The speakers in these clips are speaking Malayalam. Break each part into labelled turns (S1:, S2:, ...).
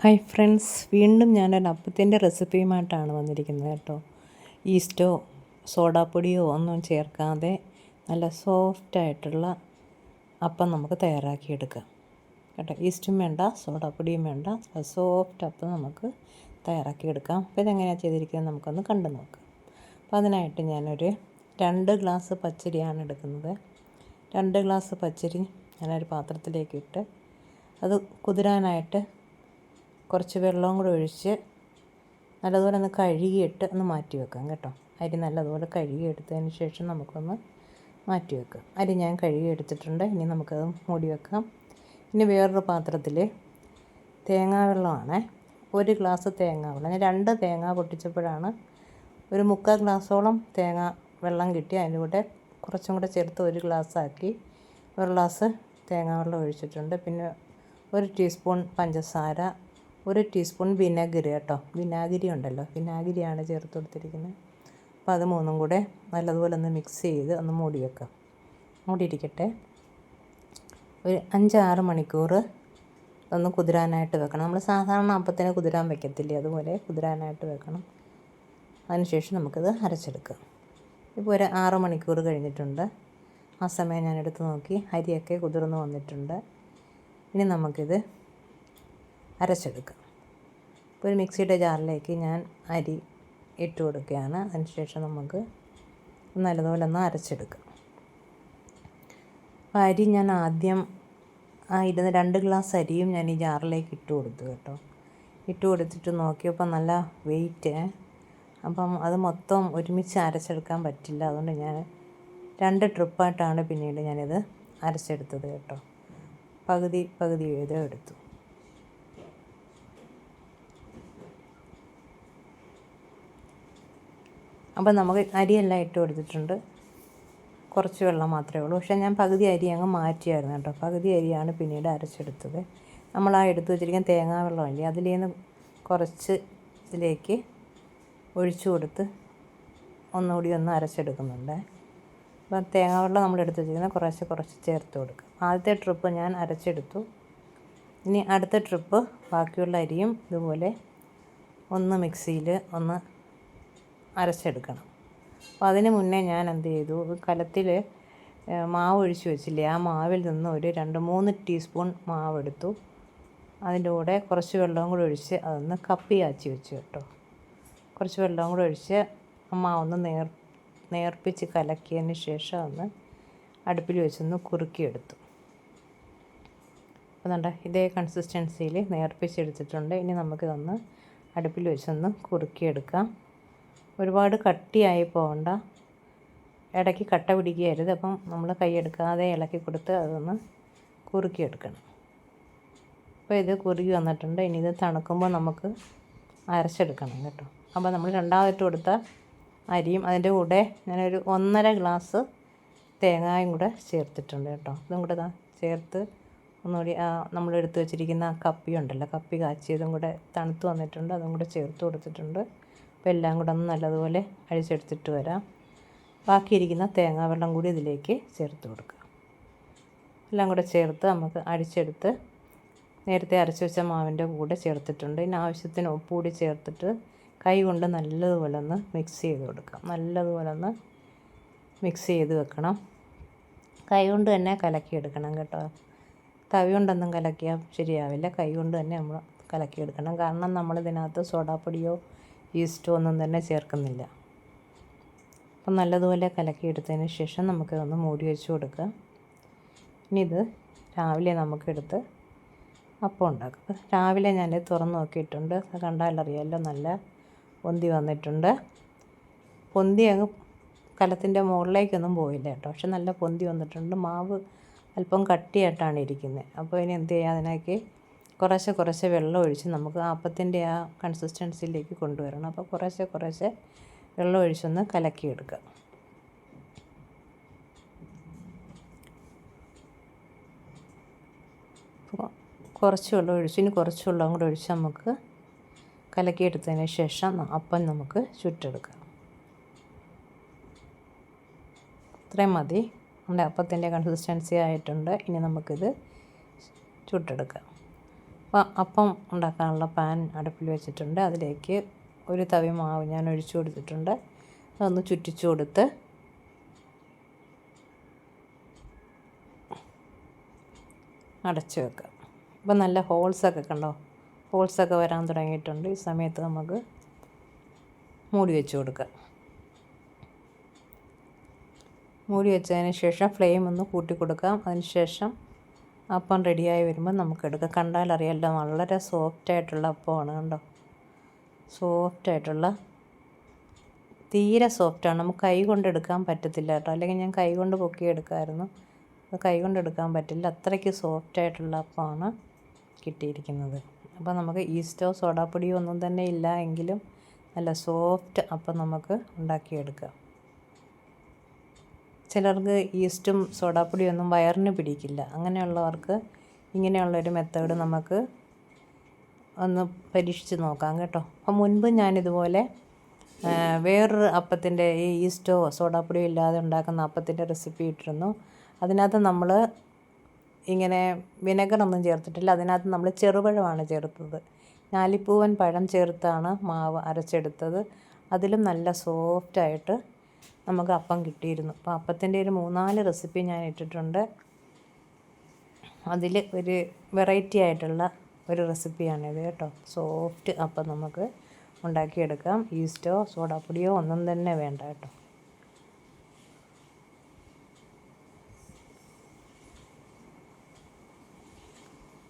S1: ഹായ് ഫ്രണ്ട്സ് വീണ്ടും ഞാനൊരു അപ്പത്തിന്റെ റെസിപ്പിയുമായിട്ടാണ് വന്നിരിക്കുന്നത് കേട്ടോ. ഈസ്റ്റോ സോഡാപ്പൊടിയോ ഒന്നും ചേർക്കാതെ നല്ല സോഫ്റ്റായിട്ടുള്ള അപ്പം നമുക്ക് തയ്യാറാക്കിയെടുക്കാം. കേട്ടോ ഈസ്റ്റും വേണ്ട സോഡാപ്പൊടിയും വേണ്ട സോഫ്റ്റ് അപ്പം നമുക്ക് തയ്യാറാക്കിയെടുക്കാം. അപ്പോൾ ഇതെങ്ങനെയാണ് ചെയ്തിരിക്കുന്നത് നമുക്കൊന്ന് കണ്ടു നോക്കാം. അപ്പോൾ അതിനായിട്ട് ഞാനൊരു രണ്ട് ഗ്ലാസ് പച്ചരിയാണ് എടുക്കുന്നത്. രണ്ട് ഗ്ലാസ് പച്ചരി ഞാനൊരു പാത്രത്തിലേക്ക് ഇട്ട് അത് കുതിരാനായിട്ട് കുറച്ച് വെള്ളവും കൂടെ ഒഴിച്ച് നല്ലതുപോലെ ഒന്ന് കഴുകിയിട്ട് ഒന്ന് മാറ്റി വെക്കാം കേട്ടോ. അരി നല്ലതുപോലെ കഴുകിയെടുത്തതിന് ശേഷം നമുക്കൊന്ന് മാറ്റി വെക്കാം. അരി ഞാൻ കഴുകി എടുത്തിട്ടുണ്ട് ഇനി നമുക്കത് മൂടി വെക്കാം. ഇനി വേറൊരു പാത്രത്തിൽ തേങ്ങാ വെള്ളമാണ് ഒരു ഗ്ലാസ് തേങ്ങാ വെള്ളം ഞാൻ രണ്ട് തേങ്ങ പൊട്ടിച്ചപ്പോഴാണ് ഒരു മുക്കാൽ ഗ്ലാസ്സോളം തേങ്ങ വെള്ളം കിട്ടി. അതിന്റെ കൂടെ കുറച്ചും കൂടെ ചേർത്ത് ഒരു ഗ്ലാസ്സാക്കി ഒരു ഗ്ലാസ് തേങ്ങാ വെള്ളം ഒഴിച്ചിട്ടുണ്ട്. പിന്നെ ഒരു ടീസ്പൂൺ പഞ്ചസാര ഒരു ടീസ്പൂൺ വിനാഗിരി കേട്ടോ. വിനാഗിരി ഉണ്ടല്ലോ. വിനാഗിരിയാണ് ചേർത്ത് കൊടുത്തിരിക്കുന്നത്. അപ്പോൾ അത് മൂന്നും കൂടെ നല്ലതുപോലെ ഒന്ന് മിക്സ് ചെയ്ത് ഒന്ന് മൂടി വെക്കാം മൂടിയിരിക്കട്ടെ. ഒരു അഞ്ചാറ് മണിക്കൂർ ഒന്ന് കുതിരാനായിട്ട് വെക്കണം. നമ്മൾ സാധാരണ അപ്പത്തിനെ കുതിരാൻ വെക്കത്തില്ലേ? അതുപോലെ കുതിരാനായിട്ട് വെക്കണം. അതിനുശേഷം നമുക്കത് അരച്ചെടുക്കാം. ഇപ്പോൾ ഒരു ആറ് മണിക്കൂർ കഴിഞ്ഞിട്ടുണ്ട്. ആ സമയം ഞാൻ എടുത്ത് നോക്കി. അരിയൊക്കെ കുതിർന്ന് വന്നിട്ടുണ്ട്. ഇനി നമുക്കിത് അരച്ചെടുക്കാം ഇപ്പോൾ ഒരു മിക്സിയുടെ ജാറിലേക്ക് ഞാൻ അരി ഇട്ട് കൊടുക്കുകയാണ്. അതിനുശേഷം നമുക്ക് നല്ലതുപോലെ ഒന്ന് അരച്ചെടുക്കുക അപ്പോൾ അരി ഞാൻ ആദ്യം ആ ഇരുന്ന് രണ്ട് ഗ്ലാസ് അരിയും ഞാൻ ഈ ജാറിലേക്ക് ഇട്ട് കൊടുത്തു കേട്ടോ. ഇട്ട് കൊടുത്തിട്ട് നോക്കിയപ്പോൾ നല്ല വെയിറ്റ്. അപ്പം അത് മൊത്തം ഒരുമിച്ച് അരച്ചെടുക്കാൻ പറ്റില്ല. അതുകൊണ്ട് ഞാൻ രണ്ട് ട്രിപ്പായിട്ടാണ് പിന്നീട് ഞാനിത് അരച്ചെടുത്തത് കേട്ടോ. പകുതി പകുതി വീതം എടുത്തു. അപ്പോൾ നമുക്ക് അരിയെല്ലാം ഇട്ട് കൊടുത്തിട്ടുണ്ട്. കുറച്ച് വെള്ളം മാത്രമേ ഉള്ളൂ. പക്ഷേ ഞാൻ പകുതി അരി അങ്ങ് മാറ്റിയായിരുന്നു കേട്ടോ. പകുതി അരിയാണ് പിന്നീട് അരച്ചെടുത്തത്. നമ്മൾ ആ എടുത്ത് വെച്ചിരിക്കുന്ന തേങ്ങാ വെള്ളമല്ലേ അതിൽ നിന്ന് കുറച്ച് ഇതിലേക്ക് ഒഴിച്ചു കൊടുത്ത് ഒന്നുകൂടി ഒന്ന് അരച്ചെടുക്കുന്നുണ്ട്. അപ്പം തേങ്ങാ വെള്ളം നമ്മൾ എടുത്ത് വെച്ചിരിക്കുന്നത് കുറച്ച് കുറച്ച് ചേർത്ത് കൊടുക്കും. ആദ്യത്തെ ട്രിപ്പ് ഞാൻ അരച്ചെടുത്തു. ഇനി അടുത്ത ട്രിപ്പ് ബാക്കിയുള്ള അരിയും ഇതുപോലെ ഒന്ന് മിക്സിയിൽ ഒന്ന് അരച്ചെടുക്കണം. അപ്പോൾ അതിന് മുന്നേ ഞാൻ എന്ത് ചെയ്തു കലത്തിൽ മാവ് ഒഴിച്ച് വെച്ചില്ലേ ആ മാവിൽ നിന്ന് ഒരു രണ്ട് മൂന്ന് ടീസ്പൂൺ മാവ് എടുത്തു അതിന്റെ കൂടെ കുറച്ച് വെള്ളവും കൂടെ ഒഴിച്ച് അതൊന്ന് കപ്പി കാച്ചി വെച്ചു കേട്ടോ. കുറച്ച് വെള്ളവും കൂടെ ഒഴിച്ച് മാവൊന്ന് നേർ നേർപ്പിച്ച് കലക്കിയതിന് ശേഷം ഒന്ന് അടുപ്പിൽ വെച്ചൊന്ന് കുറുക്കിയെടുത്തു. അപ്പോൾ ഇതേ കൺസിസ്റ്റൻസിയിൽ നേർപ്പിച്ചെടുത്തിട്ടുണ്ട്. ഇനി നമുക്കിതൊന്ന് അടുപ്പിൽ വെച്ചൊന്ന് കുറുക്കിയെടുക്കാം. ഒരുപാട് കട്ടിയായി പോകണ്ട ഇടയ്ക്ക് കട്ട പിടിക്കരുത്. അപ്പം നമ്മൾ കൈയെടുക്കാതെ ഇളക്കി കൊടുത്ത് അതൊന്ന് കുറുക്കിയെടുക്കണം. അപ്പോൾ ഇത് കുറുകി വന്നിട്ടുണ്ട്. ഇനി ഇത് തണുക്കുമ്പോൾ നമുക്ക് അരച്ചെടുക്കണം കേട്ടോ. അപ്പോൾ നമ്മൾ രണ്ടാമതിട്ട് കൊടുത്ത അരിയും അതിന്റെ കൂടെ ഞാനൊരു ഒന്നര ഗ്ലാസ് തേങ്ങായും കൂടെ ചേർത്തിട്ടുണ്ട് കേട്ടോ. ഇതും കൂടെ ചേർത്ത് ഒന്നുകൂടി നമ്മൾ എടുത്തു വെച്ചിരിക്കുന്ന കപ്പി ഉണ്ടല്ലോ കപ്പി കാച്ചിയതും കൂടെ തണുത്ത് വന്നിട്ടുണ്ട്. അതും കൂടെ ചേർത്ത് കൊടുത്തിട്ടുണ്ട്. അപ്പോൾ എല്ലാം കൂടെ ഒന്ന് നല്ലതുപോലെ അഴിച്ചെടുത്തിട്ട് വരാം. ബാക്കിയിരിക്കുന്ന തേങ്ങാ വെള്ളം കൂടി ഇതിലേക്ക് ചേർത്ത് കൊടുക്കുക എല്ലാം കൂടെ ചേർത്ത് നമുക്ക് അടിച്ചെടുത്ത് നേരത്തെ അരച്ച് വെച്ച മാവിന്റെ കൂടെ ചേർത്തിട്ടുണ്ട്. ഇതിന് ആവശ്യത്തിന് ഉപ്പ് കൂടി ചേർത്തിട്ട് കൈ കൊണ്ട് നല്ലതുപോലെ ഒന്ന് മിക്സ് ചെയ്ത് കൊടുക്കാം. നല്ലതുപോലെ ഒന്ന് മിക്സ് ചെയ്ത് വെക്കണം. കൈ കൊണ്ട് തന്നെ കലക്കിയെടുക്കണം കേട്ടോ. തവി കൊണ്ടൊന്നും കലക്കിയാൽ ശരിയാവില്ല. കൈ കൊണ്ട് തന്നെ നമ്മൾ കലക്കിയെടുക്കണം കാരണം നമ്മളിതിനകത്ത് സോഡാപ്പൊടിയോ ഈസ്റ്റോ ഒന്നും തന്നെ ചേർക്കുന്നില്ല. അപ്പം നല്ലതുപോലെ കലക്കിയെടുത്തതിന് ശേഷം നമുക്ക് ഒന്ന് മൂടി വെച്ച് കൊടുക്കുക ഇനി ഇത് രാവിലെ നമുക്കെടുത്ത് അപ്പം ഉണ്ടാക്കുക രാവിലെ ഞാൻ തുറന്ന് നോക്കിയിട്ടുണ്ട്. കണ്ടാലറിയാമല്ലോ നല്ല പൊന്തി വന്നിട്ടുണ്ട്. പൊന്തി അങ്ങ് കലത്തിന്റെ മുകളിലേക്കൊന്നും പോയില്ല കേട്ടോ. പക്ഷെ നല്ല പൊന്തി വന്നിട്ടുണ്ട്. മാവ് അല്പം കട്ടിയായിട്ടാണ് ഇരിക്കുന്നത്. അപ്പോൾ ഇനി എന്ത് ചെയ്യുക അതിനേക്ക് കുറേശ്ശെ കുറേശ്ശെ വെള്ളം ഒഴിച്ച് നമുക്ക് അപ്പത്തിന്റെ ആ കൺസിസ്റ്റൻസിയിലേക്ക് കൊണ്ടുവരണം. അപ്പോൾ കുറേശ്ശെ കുറേശ്ശെ വെള്ളം ഒഴിച്ചൊന്ന് കലക്കിയെടുക്കുക കുറച്ച് വെള്ളം ഒഴിച്ച് ഇനി കുറച്ച് വെള്ളം കൂടെ ഒഴിച്ച് നമുക്ക് കലക്കിയെടുത്തതിന് ശേഷം അപ്പം നമുക്ക് ചുട്ടെടുക്കാം. ഇത്രയും മതി. നമ്മുടെ അപ്പത്തിന്റെ കൺസിസ്റ്റൻസി ആയിട്ടുണ്ട്. ഇനി നമുക്കിത് ചുട്ടെടുക്കാം. അപ്പോൾ അപ്പം ഉണ്ടാക്കാനുള്ള പാൻ അടുപ്പിൽ വെച്ചിട്ടുണ്ട്. അതിലേക്ക് ഒരു തവി മാവ് ഞാൻ ഒഴിച്ചു കൊടുത്തിട്ടുണ്ട്. അതൊന്ന് ചുറ്റിച്ചു കൊടുത്ത് അടച്ചു വെക്കാം. ഇപ്പം നല്ല ഹോൾസൊക്കെ കണ്ടോ? ഹോൾസൊക്കെ വരാൻ തുടങ്ങിയിട്ടുണ്ട്. ഈ സമയത്ത് നമുക്ക് മൂടി വെച്ച് കൊടുക്കാം. മൂടി വെച്ചതിന് ശേഷം ഫ്ലെയിം ഒന്ന് കൂട്ടി കൊടുക്കാം. അതിന് ശേഷം അപ്പം റെഡിയായി വരുമ്പോൾ നമുക്ക് എടുക്കാം കണ്ടാൽ അറിയാമല്ലോ വളരെ സോഫ്റ്റ് ആയിട്ടുള്ള അപ്പമാണ് കണ്ടോ. സോഫ്റ്റ് ആയിട്ടുള്ള തീരെ സോഫ്റ്റാണ്. നമുക്ക് കൈ കൊണ്ട് എടുക്കാൻ പറ്റത്തില്ല കേട്ടോ. അല്ലെങ്കിൽ ഞാൻ കൈ കൊണ്ട് പൊക്കി എടുക്കാമായിരുന്നു അത് കൈ കൊണ്ട് എടുക്കാൻ പറ്റില്ല. അത്രയ്ക്ക് സോഫ്റ്റ് ആയിട്ടുള്ള അപ്പമാണ് കിട്ടിയിരിക്കുന്നത്. അപ്പോൾ നമുക്ക് ഈസ്റ്റോ സോഡാപ്പൊടിയോ ഒന്നും തന്നെ ഇല്ല എങ്കിലും നല്ല സോഫ്റ്റ് അപ്പം നമുക്ക് ഉണ്ടാക്കിയെടുക്കാം. ചിലർക്ക് ഈസ്റ്റും സോഡാപ്പൊടിയൊന്നും വയറിന് പിടിക്കില്ല. അങ്ങനെയുള്ളവർക്ക് ഇങ്ങനെയുള്ളൊരു മെത്തേഡ് നമുക്ക് ഒന്ന് പരീക്ഷിച്ച് നോക്കാം കേട്ടോ. അപ്പം മുൻപ് ഞാനിതുപോലെ വേറൊരു അപ്പത്തിന്റെ ഈ ഈസ്റ്റോ സോഡാപ്പൊടിയോ ഇല്ലാതെ ഉണ്ടാക്കുന്ന അപ്പത്തിന്റെ റെസിപ്പി ഇട്ടിരുന്നു. അതിനകത്ത് നമ്മൾ ഇങ്ങനെ വിനെഗറൊന്നും ചേർത്തിട്ടില്ല. അതിനകത്ത് നമ്മൾ ചെറുപഴമാണ് ചേർത്തത്. ഞാലിപ്പൂവൻ പഴം ചേർത്താണ് മാവ് അരച്ചെടുത്തത്. അതിലും നല്ല സോഫ്റ്റായിട്ട് നമുക്ക് അപ്പം കിട്ടിയിരുന്നു. അപ്പോൾ അപ്പത്തിന്റെ ഒരു മൂന്നാൽ റെസിപ്പി ഞാൻ ഇട്ടിട്ടുണ്ട്. അതിൽ ഒരു വെറൈറ്റി ആയിട്ടുള്ള ഒരു റെസിപ്പിയാണിത് കേട്ടോ. സോഫ്റ്റ് അപ്പം നമുക്ക് ഉണ്ടാക്കിയെടുക്കാം. ഈസ്റ്റോ സോഡാപ്പൊടിയോ ഒന്നും തന്നെ വേണ്ട കേട്ടോ.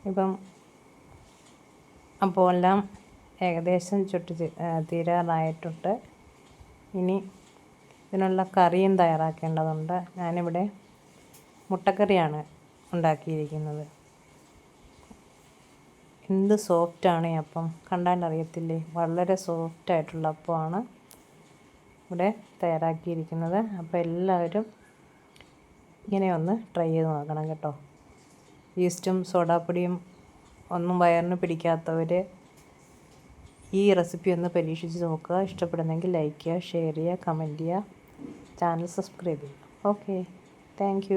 S1: ഇപ്പം അപ്പോൾ എല്ലാം ഏകദേശം ചുട്ട് തീരാറായിട്ടുണ്ട്. ഇനി ഇതിനുള്ള കറിയും തയ്യാറാക്കേണ്ടതുണ്ട്. ഞാനിവിടെ മുട്ടക്കറിയാണ് ഉണ്ടാക്കിയിരിക്കുന്നത്. എന്ത് സോഫ്റ്റാണ് ഈ അപ്പം? കണ്ടാലറിയത്തില്ലേ? വളരെ സോഫ്റ്റായിട്ടുള്ള അപ്പമാണ് ഇവിടെ തയ്യാറാക്കിയിരിക്കുന്നത്. അപ്പോൾ എല്ലാവരും ഇങ്ങനെ ഒന്ന് ട്രൈ ചെയ്ത് നോക്കണം കേട്ടോ. ഈസ്റ്റും സോഡാപ്പൊടിയും ഒന്നും വയറിന് പിടിക്കാത്തവർ ഈ റെസിപ്പി ഒന്ന് പരീക്ഷിച്ച് നോക്കുക. ഇഷ്ടപ്പെടുന്നെങ്കിൽ ലൈക്ക് ചെയ്യുക ഷെയർ ചെയ്യുക കമന്റ് ചെയ്യുക. ചാനൽ സബ്സ്ക്രൈബ് ചെയ്യുക ഓക്കെ. താങ്ക്